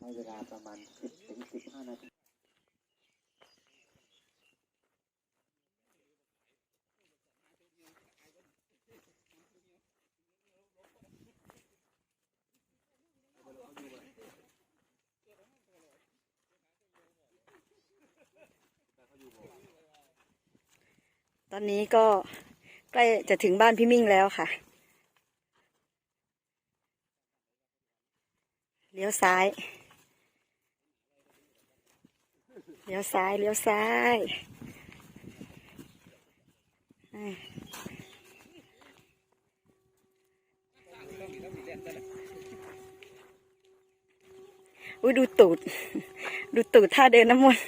ให้เวลาประมาณสิบถึงสิบห้านาทีตอนนี้ก็ใกล้จะถึงบ้านพี่มิ่งแล้วค่ะ เลี้ยวซ้าย เลี้ยวซ้ายเลี้ยวซ้ายอุ้ยดูตูด ดูตูดท่าเดินน้ำมนต์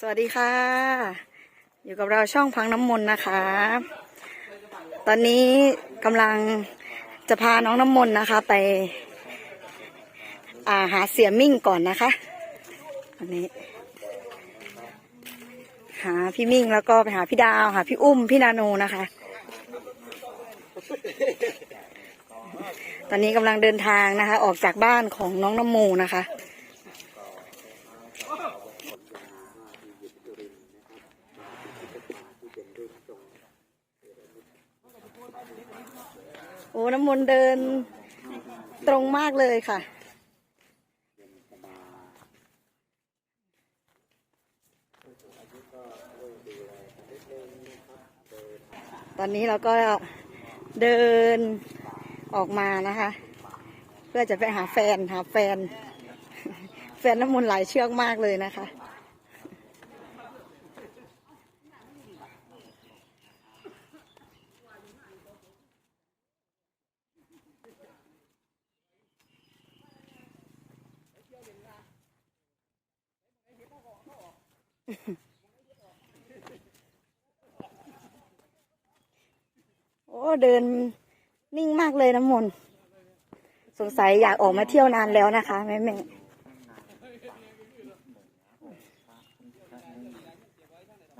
สวัสดีค่ะ อยู่กับเราช่องพังน้ำมนต์นะคะ ตอนนี้กำลังจะพาน้องน้ำมนต์นะคะ ไปาหาเสียมิ่งก่อนนะคะอันนี้ หาพี่มิ่งแล้วก็ไปหาพี่ดาวหาพี่อุ้มพี่นาโนนะคะ ตอนนี้กำลังเดินทางนะคะ ออกจากบ้านของน้องน้ำโมนะคะ โอ้ นเดินตรงมากเลยค่ะ ตอนนี้เราก็เดินออกมานะคะ เพื่อจะไปหาแฟนหาแฟน แฟนน้ำมนต์หลายเชือกมากเลยนะคะ โอ้เดินนิ่งมากเลยน้ำมนสงสัยอยากออกมาเที่ยวนานแล้วนะคะแม่แม่น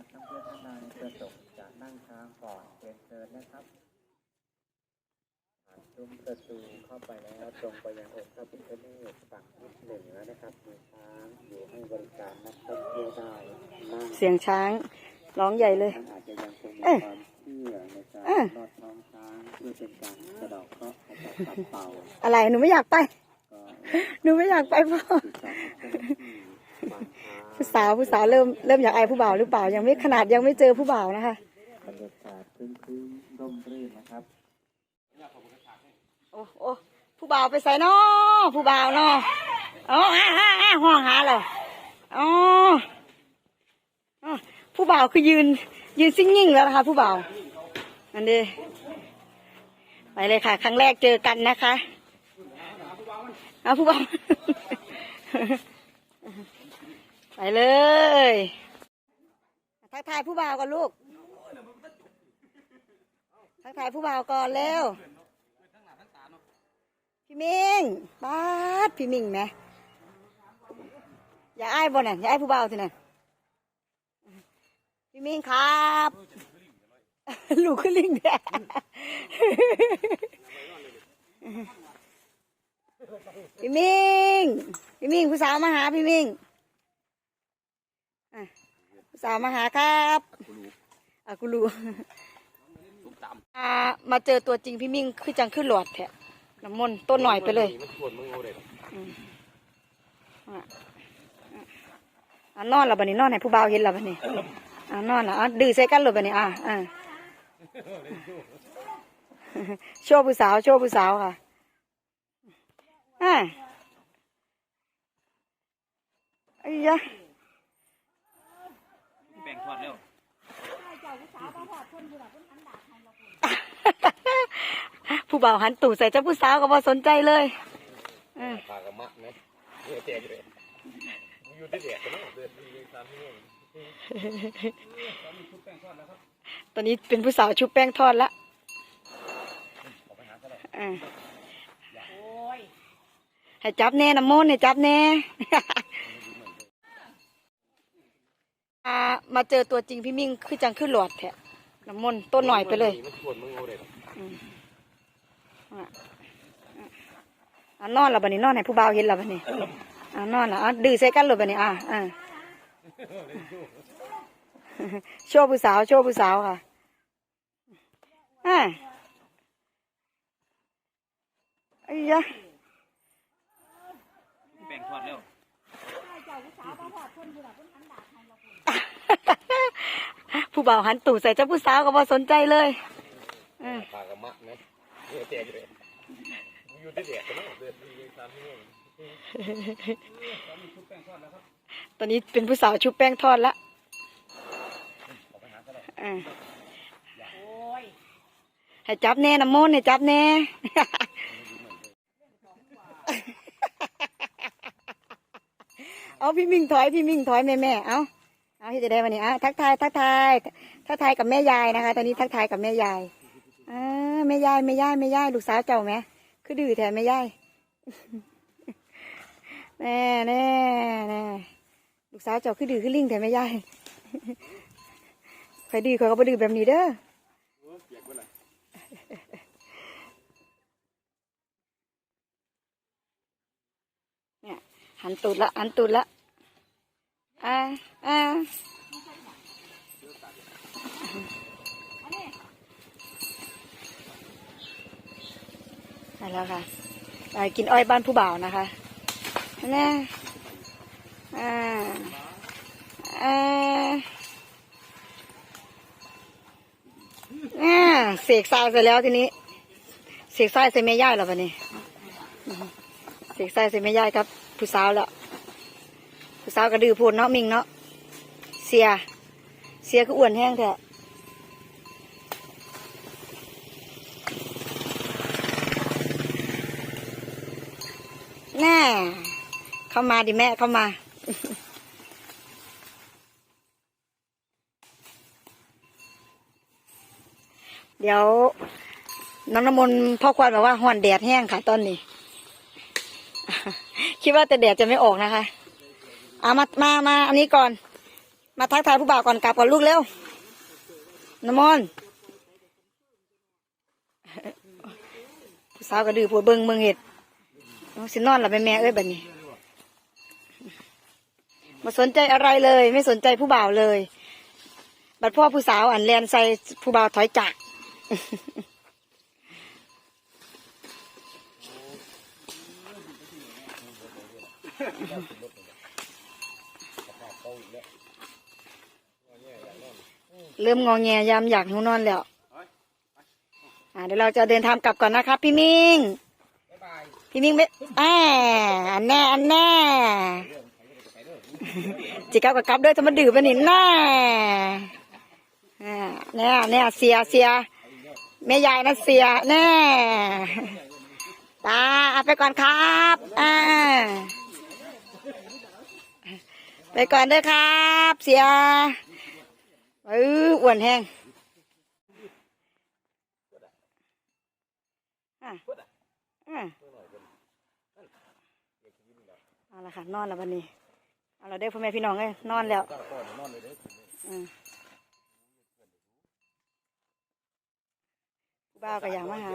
ักท่องเที่ยวท่านใดประสงค์จะนั่งช้างก่อนเรียนเชิญนะครับ ซุ้มประตูเข้าไปแล้วตรงไปยังองค์พระพิฆเนศฝั่งทิศเหนือนะครับมีช้างอยู่ให้บริการนักท่องเที่ยวได้นั่งเสียงช้างร้องใหญ่เลย ท่านอาจจะยังคงมีเอ้ยความเชื่อในการเอ้ยลอดท้องช้างเพื่อเป็นการสะเดอกเคราะห์ให้กับปัดเป่าอะไรหนูไม่อยากไป ก็หนูไม่อยากไปพ่อ ติดตามเจ้าหน้าที่บางช้างผู้สาวผู้สาวเริ่มเริ่มอยากไอายผู้บ่าวหรือเปล่ายังไม่ขนาดยังไม่เจอผู้บ่าวนะคะ บรรยากาศครึ้มๆร่มรื่นนะครับโอ้โอ้ผู้บ่าวไปใส่นอผู้บ่าวเนออ๋ออ่าอ่าอ่าห้องหาเลยอ๋อผู้บ่าวคือยืน ยืนซิ่งยิ่งแล้วนะคะ ผู้บ่าวอันนี้ไปเลยค่ะ ครั้งแรกเจอกันนะคะเอาผู้บ่าวไปเลยทักทายผู้บ่าวก่อนลูกทักทายผู้บ่าวก่อนเร็ว พี่มิงบาดพี่มิงไหมอย่าอ้ายบ่น่ะอย่าอ้ายผู้บ่าวสิน่ะพี่มิงครับ ลูกขึ้นลิงแดงพี่มิงพี่มิงผู้สาวมาหาพี่มิงอะผู้สาวมาหาครับอะกูรู้อ่ามาเจอตัวจริงพี่มิงคือจังขึ้นหลอดแท้ น้ำมนต์ต้นหน่อยไปเลยอะนอนล้วบันนี้นอนให้ผู้บ่าวเห็นล้วบันนี้อะนอนล้วอะดื้อใส่กันเลยบันนี้อะอะโชว์ผู้สาวโชว์ผู้สาวค่ะอะไอ้ยะแบ่งทอดเร็ว ผู้บ่าวหันตู่ใส่เจ้าผู้สาวก็บ่สนใจเลยอะปากกระมะนะเนื้อแตกเลยอยู่ที่แดดกันเนาะเดือดมีสามชั่วโมงตอนนี้เป็นผู้สาวชุบแป้งทอดละอะให้จับแน่น้ำมนต์ให้จับแน่มาเจอตัวจริงพี่มิ่งคือจังขึ้นหลอดแทะน้ำมนต์ต้นหน่อยไปเลยมันชวนมึง เอาเลยอะอะนอนและบันนี้นอนให้ผู้บ่าวเห็นและบันนี้อะนอนและอะดื้อใส่กันเลยบันนี้อะอะโชว์ผู้สาวโชว์ผู้สาวค่ะอะไอ้ยะแบ่งทอดแล้วผู้บ่าวหันตู่ใส่เจ้าผู้สาวก็บ่สนใจเลยอะ เนี่ยแจกเลยอยู่ที่แดดกันเนาะเดือนที่สามที่นี่ตอนนี้เป็นผู้สาวชุบแป้งทอดละอะให้จับแน่น้ำมนต์ให้จับแน่เอาพี่มิ่งถอยพี่มิ่งถอยแม่แม่เอาเอาที่จะได้วันนี้อะทักทายทักทายทักทายกับแม่ยายนะคะ ตอนนี้ทักทายกับแม่ยายอ่า แม่ยายแม่ยายแม่ยายลูกสาวเจ้าไหมคือดื้อแทนแม่ยายแน่แน่แน่ลูกสาวเจ้าคือดื้อคือลิงแทนแม่ยายใครดื้อเขาก็บ่ดื้อแบบนี้เด้อเปียกไปเลยเนี่ยหันตูดละหันตูดละอ่าอ่า ไปแล้วค่ะกินอ้อยบ้านผู้บ่าวนะคะนะอ่าอ่าอ่าเสกทรายเสร็จแล้วทีนี้ เสกทรายใส่แม่ย่ายแล้วปะนี่เสกใส่ใส่ไม่ย่ายครับผู้สาวแล้วผู้สาวกระดือพูนเนาะมิงเนาะเสีย เสียก็อ้วนแห้งแท้ เข้ามาดิแม่เข้ามา เดี๋ยวน้องน้ำมนต์พ่อควานบอกว่าห่อนแดดแห้งค่ะตอนนี้ คิดว่าแต่แดดจะไม่ออกนะคะเอามามามาอันนี้ก่อน มาทักทายผู้บ่าวก่อนกลับก่อนลูกเร็วน้ำมนต์ผู้สาวก็ดื้อผัวเบิงเมืองเห็ดสินอนหลับแม่แม่เอ้ยแบบนี้ มาสนใจอะไรเลย ไม่สนใจผู้บ่าวเลย บัดพ่อผู้สาวอันแลนใส่ผู้บ่าวถอยจากเริ่มงอแงยามอยากหิวนอนแล้วอ่าเดี๋ยวเราจะเดินทางกลับก่อนนะครับพี่มิงพี่มิงไม่อ่าอันแน่อันแน่ จิกับกับกับด้อจะมาดื่มไปนี่แน่อ่าแน่แน่เสียเสียแม่ยายนะเสียแน่ตาเอาไปก่อนครับอ่าไปก่อนด้อครับ เสียเอออ้วนแห้งอะอะเอาละค่ะ นอนแล้ววันนี้ เอาได้พ่อแม่พี่น้องเอ้ยนอนแล้วบ้ากับอย่างมาหา